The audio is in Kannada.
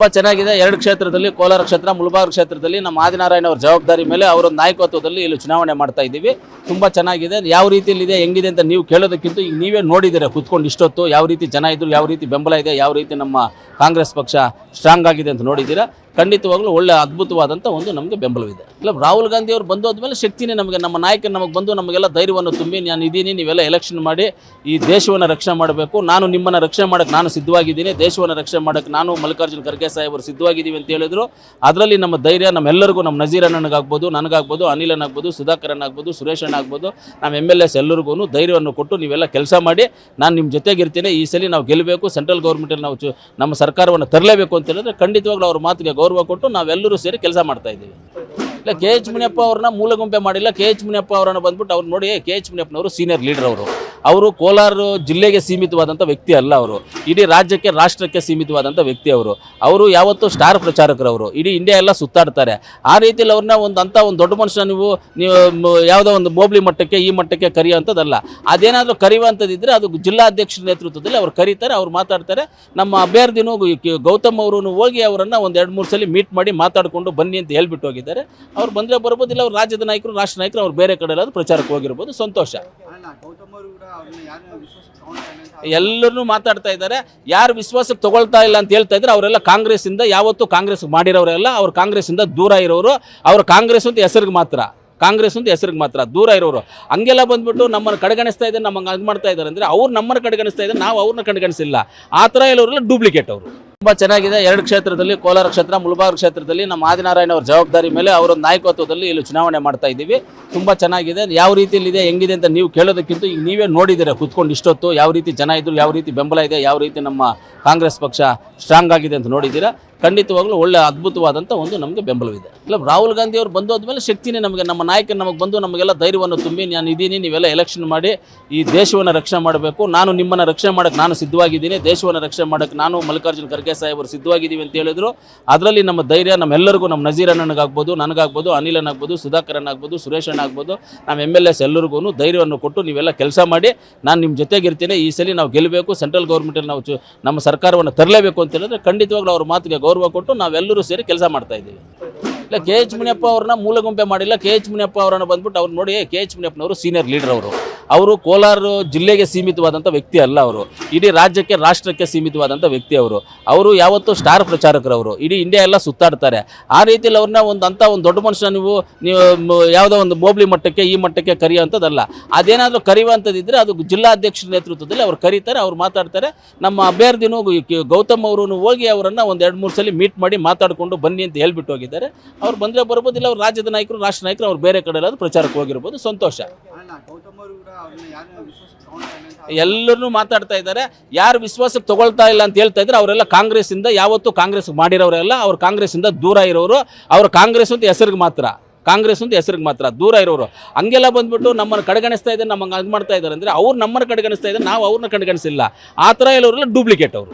ತುಂಬಾ ಚೆನ್ನಾಗಿದೆ. ಎರಡು ಕ್ಷೇತ್ರದಲ್ಲಿ ಕೋಲಾರ ಕ್ಷೇತ್ರ ಮುಳಬಾಗಿಲು ಕ್ಷೇತ್ರದಲ್ಲಿ ನಮ್ಮ ಆದಿನಾರಾಯಣ ಅವರ ಜವಾಬ್ದಾರಿ ಮೇಲೆ ಅವರ ನಾಯಕತ್ವದಲ್ಲಿ ಇಲ್ಲಿ ಚುನಾವಣೆ ಮಾಡ್ತಾ ಇದ್ದೀವಿ. ತುಂಬಾ ಚೆನ್ನಾಗಿದೆ. ಯಾವ ರೀತಿಯಲ್ಲಿ ಇದೆ, ಹೆಂಗಿದೆ ಅಂತ ನೀವು ಕೇಳೋದಕ್ಕಿಂತ ಈಗ ನೀವೇ ನೋಡಿದ್ದೀರಾ, ಕುತ್ಕೊಂಡು ಇಷ್ಟೊತ್ತು ಯಾವ ರೀತಿ ಜನ ಇದ್ರು, ಯಾವ ರೀತಿ ಬೆಂಬಲ ಇದೆ, ಯಾವ ರೀತಿ ನಮ್ಮ ಕಾಂಗ್ರೆಸ್ ಪಕ್ಷ ಸ್ಟ್ರಾಂಗ್ ಆಗಿದೆ ಅಂತ ನೋಡಿದ್ದೀರಾ. ಖಂಡಿತವಾಗ್ಲೂ ಒಳ್ಳೆ ಅದ್ಭುತವಾದಂಥ ಒಂದು ನಮಗೆ ಬೆಂಬಲವಿದೆ. ಇಲ್ಲ, ರಾಹುಲ್ ಗಾಂಧಿ ಅವರು ಬಂದು ಬಂದೋದ್ಮೇಲೆ ಶಕ್ತಿನೇ ನಮಗೆ, ನಮ್ಮ ನಾಯಕರು ನಮಗೆ ಬಂದು ನಮಗೆಲ್ಲ ಧೈರ್ಯವನ್ನು ತುಂಬಿ ನಾನು ಇದ್ದೀನಿ ನೀವೆಲ್ಲ ಎಲೆಕ್ಷನ್ ಮಾಡಿ ಈ ದೇಶವನ್ನು ರಕ್ಷಣೆ ಮಾಡಬೇಕು. ನಾನು ನಿಮ್ಮನ್ನು ರಕ್ಷಣೆ ಮಾಡೋಕ್ಕೆ ನಾನು ಸಿದ್ಧವಾಗಿದ್ದೀನಿ. ದೇಶವನ್ನು ರಕ್ಷಣೆ ಮಾಡೋಕ್ಕೆ ನಾನು ಮಲ್ಲಿಕಾರ್ಜುನ ಖರ್ಗೆ ಸಾಹೇಬರು ಸಿದ್ಧವಾಗಿದ್ದೀವಿ ಅಂತ ಹೇಳಿದ್ರು. ಅದರಲ್ಲಿ ನಮ್ಮ ಧೈರ್ಯ ನಮ್ಮೆಲ್ಲರಿಗೂ ನಮ್ಮ ನಜೀರ್ ಅಣ್ಣನಿಗಾಗ್ಬೋದು, ನನಗಾಗ್ಬೋದು ಅನಿಲನಾಗ್ಬೋದು ಆಗ್ಬೋದು ಸುಧಾಕರನ್ ಆಗ್ಬೋದು ನಮ್ಮ ಎಂ ಎಲ್ ಎಸ್ ಎಲ್ಲರಿಗೂ ಧೈರ್ಯವನ್ನು ಕೊಟ್ಟು ನೀವೆಲ್ಲ ಕೆಲಸ ಮಾಡಿ, ನಾನು ನಿಮ್ಮ ಜೊತೆಗಿರ್ತೀನಿ. ಈ ಸಲ ನಾವು ಗೆಲ್ಲಬೇಕು ಸೆಂಟ್ರಲ್ ಗೌರ್ಮೆಂಟಲ್ಲಿ ನಾವು ನಮ್ಮ ಸರ್ಕಾರವನ್ನು ತರಲೇಬೇಕು ಅಂತ ಹೇಳಿದ್ರೆ ಖಂಡಿತವಾಗ್ಲೂ ಅವ್ರ ಮಾತಿಗೆ ಗೌರವ ಕೊಟ್ಟು ನಾವೆಲ್ಲರೂ ಸೇರಿ ಕೆಲಸ ಮಾಡ್ತಾ ಇದ್ದೀವಿ. ಇಲ್ಲ, ಕೆ ಎಚ್ ಮುನಿಯಪ್ಪ ಅವ್ರನ್ನ ಮೂಲಗುಂಪೆ ಮಾಡಿಲ್ಲ. ಕೆ ಎಚ್ ಮುನಿಯಪ್ಪ ಅವರನ್ನು ಬಂದ್ಬಿಟ್ಟು ಅವ್ರು ನೋಡಿ ಕೆ ಎಚ್ ಮುನಿಯಪ್ಪನವರು ಸೀನಿಯರ್ ಲೀಡರ್ ಅವರು. ಅವರು ಕೋಲಾರ ಜಿಲ್ಲೆಗೆ ಸೀಮಿತವಾದಂಥ ವ್ಯಕ್ತಿ ಅಲ್ಲ ಅವರು. ಇಡೀ ರಾಜ್ಯಕ್ಕೆ, ರಾಷ್ಟ್ರಕ್ಕೆ ಸೀಮಿತವಾದಂಥ ವ್ಯಕ್ತಿ ಅವರು. ಅವರು ಯಾವತ್ತೂ ಸ್ಟಾರ್ ಪ್ರಚಾರಕರು ಅವರು ಇಡೀ ಇಂಡಿಯಾ ಎಲ್ಲ ಸುತ್ತಾಡ್ತಾರೆ. ಆ ರೀತಿಯಲ್ಲಿ ಅವ್ರನ್ನ ಒಂದು ಅಂಥ ಒಂದು ದೊಡ್ಡ ಮನುಷ್ಯ ನೀವು ನೀವು ಯಾವುದೋ ಒಂದು ಬೋಬ್ಲಿ ಮಟ್ಟಕ್ಕೆ, ಈ ಮಟ್ಟಕ್ಕೆ ಕರೆಯುವಂಥದ್ದಲ್ಲ. ಅದೇನಾದರೂ ಕರೆಯುವಂಥದ್ದಿದ್ದರೆ ಅದು ಜಿಲ್ಲಾಧ್ಯಕ್ಷರ ನೇತೃತ್ವದಲ್ಲಿ ಅವ್ರು ಕರೀತಾರೆ, ಅವ್ರು ಮಾತಾಡ್ತಾರೆ. ನಮ್ಮ ಅಭ್ಯರ್ಥಿನೂ ಗೌತಮ್ ಅವರು ಹೋಗಿ ಅವರನ್ನು ಒಂದು ಎರಡು ಮೂರು ಸಲ ಮೀಟ್ ಮಾಡಿ ಮಾತಾಡಿಕೊಂಡು ಬನ್ನಿ ಅಂತ ಹೇಳ್ಬಿಟ್ಟು ಹೋಗಿದ್ದಾರೆ. ಅವ್ರು ಬಂದರೆ ಬರ್ಬೋದಿಲ್ಲ, ಅವ್ರು ರಾಜ್ಯದ ನಾಯಕರು, ರಾಷ್ಟ್ರ ನಾಯಕರು, ಅವ್ರು ಬೇರೆ ಕಡೆ ಎಲ್ಲಾದರೂ ಪ್ರಚಾರಕ್ಕೆ ಹೋಗಿರ್ಬೋದು. ಸಂತೋಷ. ಎಲ್ಲರೂ ಮಾತಾಡ್ತಾ ಇದ್ದಾರೆ. ಯಾರು ವಿಶ್ವಾಸಕ್ಕೆ ತಗೊಳ್ತಾ ಇಲ್ಲ ಅಂತ ಹೇಳ್ತಾ ಇದ್ರೆ ಅವರೆಲ್ಲ ಕಾಂಗ್ರೆಸ್ಸಿಂದ, ಯಾವತ್ತೂ ಕಾಂಗ್ರೆಸ್ ಮಾಡಿರೋರೆಲ್ಲ ಅವ್ರು ಕಾಂಗ್ರೆಸ್ಸಿಂದ ದೂರ ಇರೋರು. ಅವ್ರು ಕಾಂಗ್ರೆಸ್ ಅಂತ ಹೆಸರಿಗೆ ಮಾತ್ರ, ಕಾಂಗ್ರೆಸ್ ಅಂತ ಹೆಸರಿಗೆ ಮಾತ್ರ ದೂರ ಇರೋರು. ಹಂಗೆಲ್ಲ ಬಂದ್ಬಿಟ್ಟು ನಮ್ಮನ್ನು ಕಡೆಗಣಿಸ್ತಾ ಇದ್ದಾರೆ ನಮ್ಮಂಗೆ ಹಂಗ್ ಮಾಡ್ತಾ ಇದ್ದಾರೆ ಅಂದರೆ ಅವ್ರು ನಮ್ಮನ್ನು ಕಡೆಗಣಿಸ್ತಾ ಇದ್ದಾರೆ, ನಾವು ಅವ್ರನ್ನ ಕಡೆಗಣಿಸಿಲ್ಲ ಆ ಥರ ಇರೋರೆಲ್ಲ ಡೂಪ್ಲಿಕೇಟ್ ಅವರು. ತುಂಬ ಚೆನ್ನಾಗಿದೆ. ಎರಡು ಕ್ಷೇತ್ರದಲ್ಲಿ ಕೋಲಾರ ಕ್ಷೇತ್ರ ಮುಳಬಾರ್ ಕ್ಷೇತ್ರದಲ್ಲಿ ನಮ್ಮ ಆದಿನಾರಾಯಣ ಅವರ ಜವಾಬ್ದಾರಿ ಮೇಲೆ ಅವರ ನಾಯಕತ್ವದಲ್ಲಿ ಇಲ್ಲಿ ಚುನಾವಣೆ ಮಾಡ್ತಾ ಇದ್ದೀವಿ. ತುಂಬಾ ಚೆನ್ನಾಗಿದೆ. ಯಾವ ರೀತಿಯಲ್ಲಿ ಇದೆ ಹೆಂಗಿದೆ ಅಂತ ನೀವು ಕೇಳೋದಕ್ಕಿಂತ ಈಗ ನೀವೇ ನೋಡಿದ್ದೀರಾ, ಕುತ್ಕೊಂಡು ಇಷ್ಟೊತ್ತು ಯಾವ ರೀತಿ ಜನ ಇದ್ರು, ಯಾವ ರೀತಿ ಬೆಂಬಲ ಇದೆ, ಯಾವ ರೀತಿ ನಮ್ಮ ಕಾಂಗ್ರೆಸ್ ಪಕ್ಷ ಸ್ಟ್ರಾಂಗ್ ಆಗಿದೆ ಅಂತ ನೋಡಿದ್ದೀರಾ. ಖಂಡಿತವಾಗ್ಲೂ ಒಳ್ಳೆ ಅದ್ಭುತವಾದಂಥ ಒಂದು ನಮಗೆ ಬೆಂಬಲವಿದೆ. ಇಲ್ಲ, ರಾಹುಲ್ ಗಾಂಧಿ ಅವರು ಬಂದು ಹೋದ್ಮೇಲೆ ಶಕ್ತಿನೇ ನಮಗೆ, ನಮ್ಮ ನಾಯಕರು ನಮಗೆ ಬಂದು ನಮಗೆಲ್ಲ ಧೈರ್ಯವನ್ನು ತುಂಬಿ, ನಾನು ಇದ್ದೀನಿ ನೀವೆಲ್ಲ ಎಲೆಕ್ಷನ್ ಮಾಡಿ, ಈ ದೇಶವನ್ನು ರಕ್ಷಣೆ ಮಾಡಬೇಕು. ನಾನು ನಿಮ್ಮನ್ನು ರಕ್ಷಣೆ ಮಾಡೋಕ್ಕೆ ನಾನು ಸಿದ್ಧವಾಗಿದ್ದೀನಿ. ದೇಶವನ್ನು ರಕ್ಷಣೆ ಮಾಡೋಕ್ಕೆ ನಾನು ಮಲ್ಲಿಕಾರ್ಜುನ ಖರ್ಗೆ ಸಾಹೇಬರು ಸಿದ್ಧವಾಗಿದ್ದೀವಿ ಅಂತ ಹೇಳಿದ್ರು. ಅದರಲ್ಲಿ ನಮ್ಮ ಧೈರ್ಯ ನಮ್ಮೆಲ್ಲರಿಗೂ ನಮ್ಮ ನಜೀರ್ ಅಣ್ಣನಿಗಾಗ್ಬೋದು, ನನಗಾಗ್ಬೋದು, ಅನಿಲ್ ಆಗ್ಬೋದು ಸುಧಾಕರನ್ ಆಗ್ಬೋದು ಸುರೇಶ್ ಅಣ್ಣ ಆಗ್ಬೋದು ನಮ್ಮ ಎಂ ಎಲ್ ಎಸ್ ಎಲ್ಲರಿಗೂ ಧೈರ್ಯವನ್ನು ಕೊಟ್ಟು ನೀವೆಲ್ಲ ಕೆಲಸ ಮಾಡಿ, ನಾನು ನಿಮ್ಮ ಜೊತೆಗಿರ್ತೀನಿ. ಈ ಸಲ ನಾವು ಗೆಲ್ಲಬೇಕು ಸೆಂಟ್ರಲ್ ಗೌರ್ಮೆಂಟಲ್ಲಿ ನಾವು ನಮ್ಮ ಸರ್ಕಾರವನ್ನು ತರಲೇಬೇಕು ಅಂತ ಹೇಳಿದ್ರೆ ಖಂಡಿತವಾಗ್ಲೂ ಅವ್ರ ಮಾತಿಗೆ ಗೌರವ ಕೊಟ್ಟು ನಾವೆಲ್ಲರೂ ಸೇರಿ ಕೆಲಸ ಮಾಡ್ತಾ ಇದ್ದೀವಿ. ಇಲ್ಲ, ಕೆ ಎಚ್ ಮುನಿಯಪ್ಪ ಅವ್ರನ್ನ ಮೂಲಗುಂಪೆ ಮಾಡಿಲ್ಲ. ಕೆ ಎಚ್ ಮುನಿಯಪ್ಪ ಅವರನ್ನು ಬಂದ್ಬಿಟ್ಟು ಅವ್ರು ನೋಡಿ ಕೆ ಎಚ್ ಮುನಿಯಪ್ಪನವರು ಸೀನಿಯರ್ ಲೀಡರ್ ಅವರು. ಅವರು ಕೋಲಾರ ಜಿಲ್ಲೆಗೆ ಸೀಮಿತವಾದಂಥ ವ್ಯಕ್ತಿ ಅಲ್ಲ ಅವರು. ಇಡೀ ರಾಜ್ಯಕ್ಕೆ, ರಾಷ್ಟ್ರಕ್ಕೆ ಸೀಮಿತವಾದಂಥ ವ್ಯಕ್ತಿ ಅವರು. ಅವರು ಯಾವತ್ತೂ ಸ್ಟಾರ್ ಅವರು ಇಡೀ ಇಂಡಿಯಾ ಎಲ್ಲ ಸುತ್ತಾಡ್ತಾರೆ. ಆ ರೀತಿಯಲ್ಲಿ ಅವ್ರನ್ನ ಒಂದು ಅಂಥ ಒಂದು ದೊಡ್ಡ ಮನುಷ್ಯ ನೀವು ನೀವು ಯಾವುದೋ ಒಂದು ಬೋಬ್ಲಿ ಮಟ್ಟಕ್ಕೆ, ಈ ಮಟ್ಟಕ್ಕೆ ಕರೆಯುವಂಥದ್ದಲ್ಲ. ಅದೇನಾದರೂ ಕರೆಯುವಂಥದ್ದಿದ್ರೆ ಅದು ಜಿಲ್ಲಾಧ್ಯಕ್ಷರ ನೇತೃತ್ವದಲ್ಲಿ ಅವ್ರು ಕರೀತಾರೆ, ಅವ್ರು ಮಾತಾಡ್ತಾರೆ. ನಮ್ಮ ಅಭ್ಯರ್ಥಿನೂ ಗೌತಮ್ ಅವರು ಹೋಗಿ ಅವರನ್ನು ಒಂದು ಎರಡು ಮೂರು ಸಲ ಮೀಟ್ ಮಾಡಿ ಮಾತಾಡಿಕೊಂಡು ಬನ್ನಿ ಅಂತ ಹೇಳ್ಬಿಟ್ಟು ಹೋಗಿದ್ದಾರೆ. ಅವ್ರು ಬಂದರೆ ಬರ್ಬೋದಿಲ್ಲ, ಅವ್ರು ರಾಜ್ಯದ ನಾಯಕರು, ರಾಷ್ಟ್ರ ನಾಯಕರು, ಅವ್ರು ಬೇರೆ ಕಡೆ ಎಲ್ಲಾದರೂ ಪ್ರಚಾರಕ್ಕೆ ಹೋಗಿರ್ಬೋದು. ಸಂತೋಷ. ಎಲ್ಲರೂ ಮಾತಾಡ್ತಾ ಇದ್ದಾರೆ. ಯಾರು ವಿಶ್ವಾಸಕ್ಕೆ ತಗೊಳ್ತಾ ಇಲ್ಲ ಅಂತ ಹೇಳ್ತಾ ಇದ್ರೆ ಅವರೆಲ್ಲ ಕಾಂಗ್ರೆಸ್ಸಿಂದ ಯಾವತ್ತೂ ಕಾಂಗ್ರೆಸ್ ಮಾಡಿರೋರೆಲ್ಲ ಅವ್ರು ಕಾಂಗ್ರೆಸ್ಸಿಂದ ದೂರ ಇರೋರು. ಅವ್ರು ಕಾಂಗ್ರೆಸ್ ಅಂತ ಹೆಸರಿಗೆ ಮಾತ್ರ. ಕಾಂಗ್ರೆಸ್ ಅಂತ ಹೆಸರಿಗೆ ಮಾತ್ರ, ದೂರ ಇರೋರು. ಹಂಗೆಲ್ಲ ಬಂದ್ಬಿಟ್ಟು ನಮ್ಮನ್ನು ಕಡೆಗಣಿಸ್ತಾ ಇದ್ದಾರೆ ನಮ್ಮಂಗೆ ಅದು ಮಾಡ್ತಾ ಇದ್ದಾರೆ ಅಂದರೆ ಅವ್ರು ನಮ್ಮನ್ನು ಕಡೆಗಣಿಸ್ತಾ ಇದ್ದಾರೆ, ನಾವು ಅವ್ರನ್ನ ಕಡೆಗಣಿಸಿಲ್ಲ. ಆ ಥರ ಇರೋರೆಲ್ಲ ಡೂಪ್ಲಿಕೇಟ್ ಅವರು.